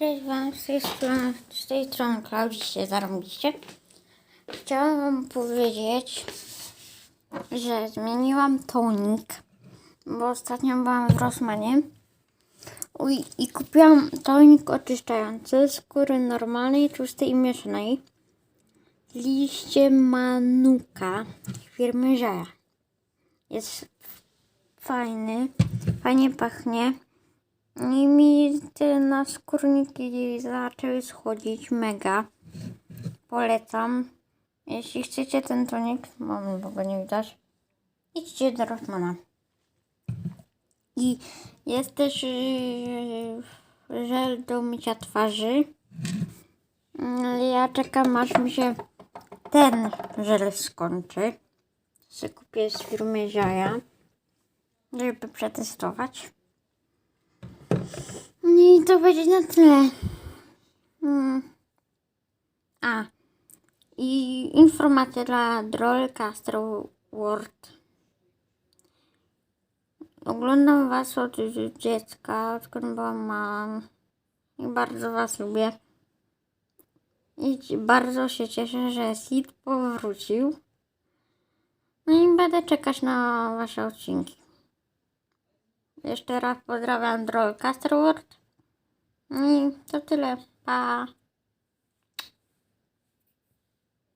Cześć Wam, z tej strony, z tej strony Klaudiście, zarobiście. Chciałam Wam powiedzieć, że zmieniłam tonik, bo ostatnio byłam w Rossmanie Uj, i kupiłam tonik oczyszczający skóry normalnej, tłustej i mieszanej. Liście manuka firmy Żaja. Jest fajny, fajnie pachnie. I mi te naskórniki zaczęły schodzić mega. Polecam. Jeśli chcecie ten tonik, mam, go nie widać, idźcie do Rossmana. I jest też yy, żel do mycia twarzy. Ale ja czekam aż mi się ten żel skończy. Se kupię z firmy Ziaja, żeby przetestować. No i to będzie na tyle. Hmm. A. I informacja dla Drollcaster World. Oglądam Was od dziecka, odkąd byłam małą. I bardzo Was lubię. I bardzo się cieszę, że Sid powrócił. No i będę czekać na Wasze odcinki. Jeszcze raz pozdrawiam Drollcaster World. No i to tyle. Pa!